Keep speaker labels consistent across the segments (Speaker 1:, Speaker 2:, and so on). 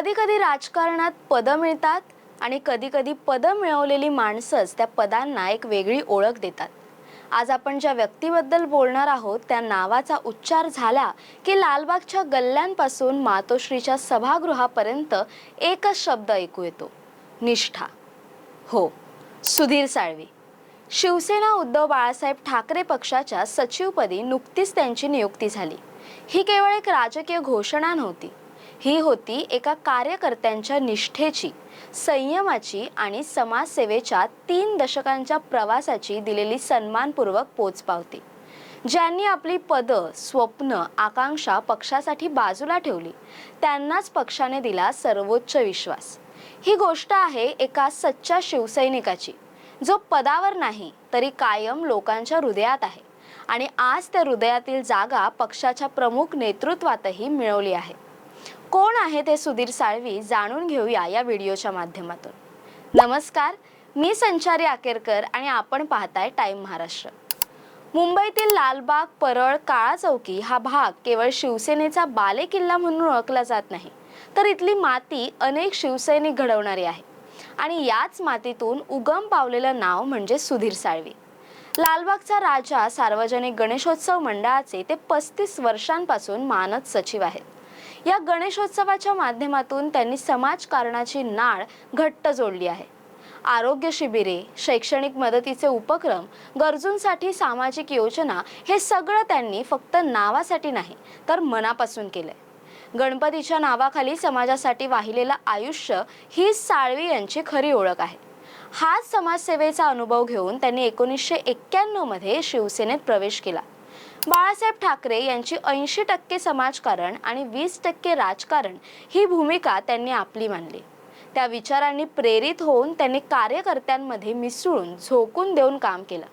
Speaker 1: कधी कधी राजकारणात पदं मिळतात आणि कधी कधी पदं मिळवलेली माणसंच त्या पदांना एक वेगळी ओळख देतात. आज आपण ज्या व्यक्तीबद्दल बोलणार आहोत त्या नावाचा उच्चार झाला की लालबागच्या गल्ल्यांपासून मातोश्रीच्या सभागृहापर्यंत एकच शब्द ऐकू येतो निष्ठा. हो सुधीर साळवी. शिवसेना उद्धव बाळासाहेब ठाकरे पक्षाच्या सचिवपदी नुकतीच त्यांची नियुक्ती झाली. ही केवळ एक राजकीय घोषणा नव्हती ही होती एका कार्यकर्त्यांच्या निष्ठेची संयमाची आणि समाजसेवेच्या तीन दशकांच्या प्रवासाची दिलेली सन्मानपूर्वक पोचपावती ज्यांनी आपली पदं स्वप्न आकांक्षा पक्षासाठी बाजूला ठेवली त्यांनाच पक्षाने दिला सर्वोच्च विश्वास. ही गोष्ट आहे एका सच्च्या शिवसैनिकाची जो पदावर नाही तरी कायम लोकांच्या हृदयात आहे आणि आज त्या हृदयातील जागा पक्षाच्या प्रमुख नेतृत्वातही मिळवली आहे. कोण आहे ते सुधीर साळवी जाणून घेऊया या व्हिडिओच्या माध्यमातून. नमस्कार मी संचारी आकेरकर आणि आपण पाहताय टाईम महाराष्ट्र. मुंबईतील लालबाग परळ काळा चौकी हा भाग केवळ शिवसेनेचा बालेकिल्ला म्हणून ओळखला जात नाही तर इथली माती अनेक शिवसैनिक घडवणारी आहे. आणि याच मातीतून उगम पावलेलं नाव म्हणजे सुधीर साळवी. लालबागचा राजा सार्वजनिक गणेशोत्सव मंडळाचे ते पस्तीस वर्षांपासून मानद सचिव आहेत. या गणेशोत्सवाच्या माध्यमातून त्यांनी समाजकारणाची नाळ घट्ट जोडली आहे. आरोग्य शिबिरे शैक्षणिक मदतीचे उपक्रम गरजूंसाठी सामाजिक योजना हे सगळं त्यांनी फक्त नावासाठी नाही तर मनापासून केलंय. गणपतीच्या नावाखाली समाजासाठी वाहिलेलं आयुष्य ही साळवी यांची खरी ओळख आहे. हाच समाजसेवेचा अनुभव घेऊन त्यांनी एकोणीसशे एक्क्याण्णवमध्ये शिवसेनेत प्रवेश केला. बाळासाहेब ठाकरे यांची ऐंशी टक्के समाजकारण आणि वीस टक्के राजकारण ही भूमिका त्यांनी आपली मानली. त्या विचारांनी प्रेरित होऊन त्यांनी कार्यकर्त्यांमध्ये मिसळून झोकून देऊन काम केलं.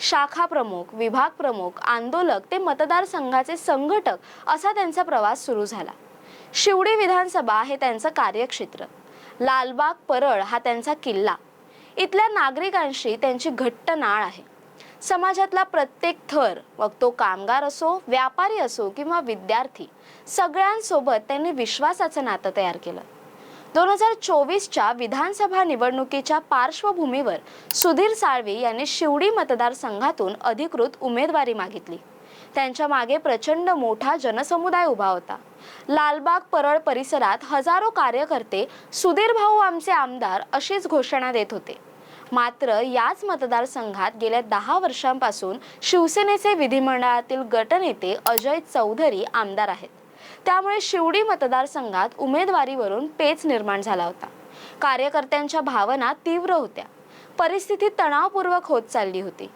Speaker 1: शाखा प्रमुख विभाग प्रमुख आंदोलक ते मतदारसंघाचे संघटक असा त्यांचा प्रवास सुरू झाला. शिवडी विधानसभा हे त्यांचं कार्यक्षेत्र. लालबाग परळ हा त्यांचा किल्ला. इथल्या नागरिकांशी त्यांची घट्ट नाळ आहे. समाजातला प्रत्येक थर मग तो कामगार असो व्यापारी असो किंवा विद्यार्थी सगळ्यांसोबत त्यांनी विश्वासाचं नातं तयार केलं. दोन हजार चोवीसच्या विधानसभा निवडणुकीच्या पार्श्वभूमीवर सुधीर साळवी यांनी शिवडी मतदारसंघातून अधिकृत उमेदवारी मागितली. त्यांच्या मागे प्रचंड मोठा जनसमुदाय उभा होता. लालबाग परळ परिसरात हजारो कार्यकर्ते सुधीर भाऊ आमचे आमदार अशीच घोषणा देत होते. मात्र याच मतदारसंघात गेल्या दहा वर्षांपासून शिवसेनेचे विधिमंडळातील गटनेते अजय चौधरी आमदार आहेत. त्यामुळे शिवडी मतदारसंघात उमेदवारीवरून पेच निर्माण झाला होता. कार्यकर्त्यांच्या भावना तीव्र होत्या. परिस्थिती तणावपूर्वक होत चालली होती.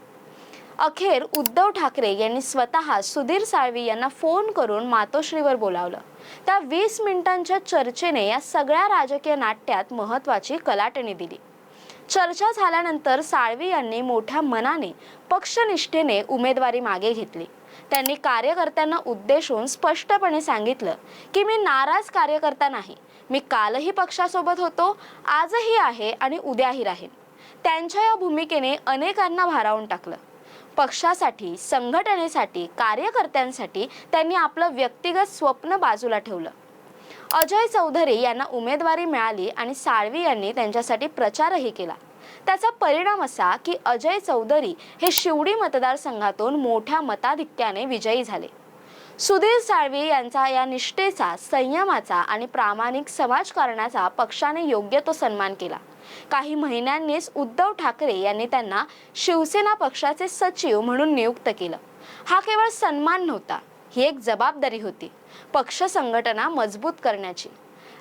Speaker 1: अखेर उद्धव ठाकरे यांनी स्वतः सुधीर साळवी यांना फोन करून मातोश्रीवर बोलावलं. त्या वीस मिनिटांच्या चर्चेने या सगळ्या राजकीय नाट्यात महत्वाची कलाटणी दिली. चर्चा झाल्यानंतर साळवी यांनी मोठ्या मनाने पक्षनिष्ठेने उमेदवारी मागे घेतली. त्यांनी कार्यकर्त्यांना उद्देशून स्पष्टपणे सांगितलं की मी नाराज कार्यकर्ता नाही. मी कालही पक्षासोबत होतो आजही आहे आणि उद्याही राहीन. त्यांच्या या भूमिकेने अनेकांना भारावून टाकलं. पक्षासाठी संघटनेसाठी कार्यकर्त्यांसाठी त्यांनी आपलं व्यक्तिगत स्वप्न बाजूला ठेवलं. अजय चौधरी यांना उमेदवारी मिळाली आणि साळवी यांनी त्यांच्यासाठी प्रचारही केला. त्याचा परिणाम असा की अजय चौधरी हे शिवडी मतदारसंघातून मोठ्या मताधिक्याने विजयी झाले. सुधीर साळवी यांचा या निष्ठेचा संयमाचा आणि प्रामाणिक समाजकारणाचा पक्षाने योग्य तो सन्मान केला. काही महिन्यांनीच उद्धव ठाकरे यांनी त्यांना शिवसेना पक्षाचे सचिव म्हणून नियुक्त केलं. हा केवळ सन्मान नव्हता ही एक जबाबदारी होती. पक्ष संघटना मजबूत करण्याची.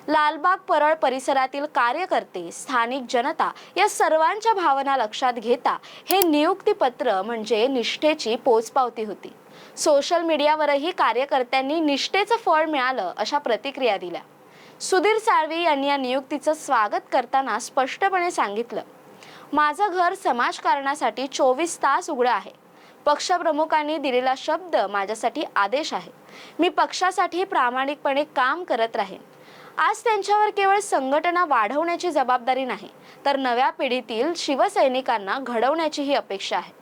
Speaker 1: लालबाग परळ परिसरातील कार्यकर्ते स्थानिक जनता या सर्वांच्या भावना लक्षात घेता हे नियुक्तीपत्र म्हणजे निष्ठेची पोचपावती होती. सोशल मीडियावरही कार्यकर्त्यांनी निष्ठेचं फळ मिळालं अशा प्रतिक्रिया दिल्या. सुधीर साळवी यांनी या नियुक्तीचं स्वागत करताना स्पष्टपणे सांगितलं. माझं घर समाजकारणासाठी चोवीस तास उघडं आहे. पक्षप्रमुखांनी दिलेला शब्द माझ्यासाठी आदेश आहे. मी पक्षासाठी प्रामाणिकपणे काम करत राहीन. आज त्यांच्यावर केवळ संघटना वाढवण्याची जबाबदारी नाही तर नव्या पिढीतील शिवसैनिकांना घडवण्याचीही अपेक्षा आहे.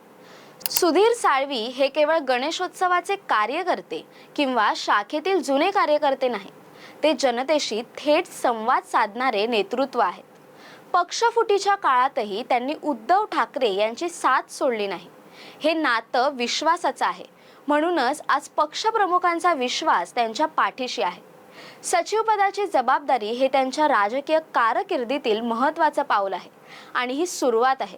Speaker 1: सुधीर साळवी हे केवळ गणेशोत्सवाचे कार्यकर्ते किंवा शाखेतील जुने कार्यकर्ते नाही ते जनतेशी थेट संवाद साधणारे नेतृत्व आहेत. पक्षफुटीच्या काळातही त्यांनी उद्धव ठाकरे यांची साथ सोडली नाही. हे नातं विश्वासाचं आहे. म्हणूनच आज पक्षप्रमुखांचा विश्वास त्यांच्या पाठीशी आहे. सचिवपदाची जबाबदारी हे त्यांच्या राजकीय कारकिर्दीतील महत्त्वाचं पाऊल आहे आणि ही सुरुवात आहे.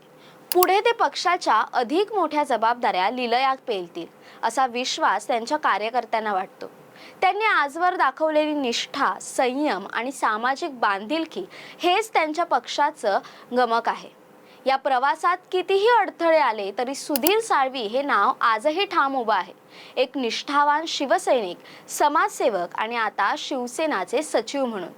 Speaker 1: पुढे ते पक्षाच्या अधिक मोठ्या जबाबदाऱ्या लिलयात पेलतील असा विश्वास त्यांच्या कार्यकर्त्यांना वाटतो. त्यांनी आजवर दाखवलेली निष्ठा संयम आणि सामाजिक बांधिलकी हेच त्यांच्या पक्षाचं गमक आहे. या प्रवासात कितीही अडथळे आले तरी सुधीर साळवी हे नाव आजही ठाम उभं आहे. एक निष्ठावान शिवसैनिक समाजसेवक आणि आता शिवसेनाचे सचिव म्हणून.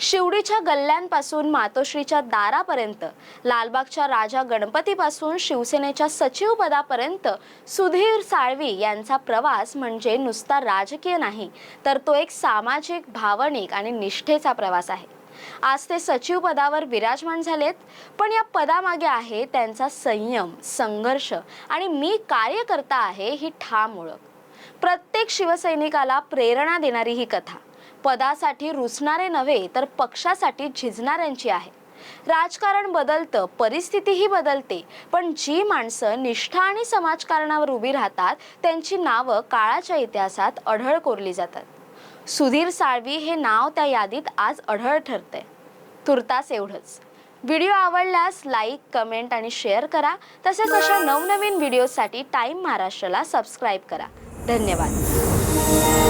Speaker 1: शिवडीच्या गल्ल्यांपासून मातोश्रीच्या दारापर्यंत लालबागच्या राजा गणपतीपासून शिवसेनेच्या सचिवपदापर्यंत सुधीर साळवी यांचा प्रवास म्हणजे नुसता राजकीय नाही तर तो एक सामाजिक भावनिक आणि निष्ठेचा प्रवास आहे. आज ते सचिव पदावर विराजमान झालेत. पण या पदामागे आहे त्यांचा संयम संघर्ष आणि मी कार्यकर्ता आहे ही ठाम ओळख. प्रत्येक शिवसैनिकाला प्रेरणा देणारी ही कथा. पदासाठी रुचणारे नव्हे तर पक्षासाठी झिजणाऱ्यांची आहे. राजकारण बदलतं परिस्थितीही बदलते पण जी माणसं निष्ठा आणि समाजकारणावर उभी राहतात त्यांची नावं काळाच्या इतिहासात अढळ कोरली जातात. सुधीर साळवी हे नाव त्या यादीत आज अढळ ठरतंय. तुर्तास एवढंच. व्हिडिओ आवडल्यास लाईक कमेंट आणि शेअर करा. तसेच अशा नवनवीन व्हिडिओसाठी टाईम महाराष्ट्राला सबस्क्राईब करा. धन्यवाद.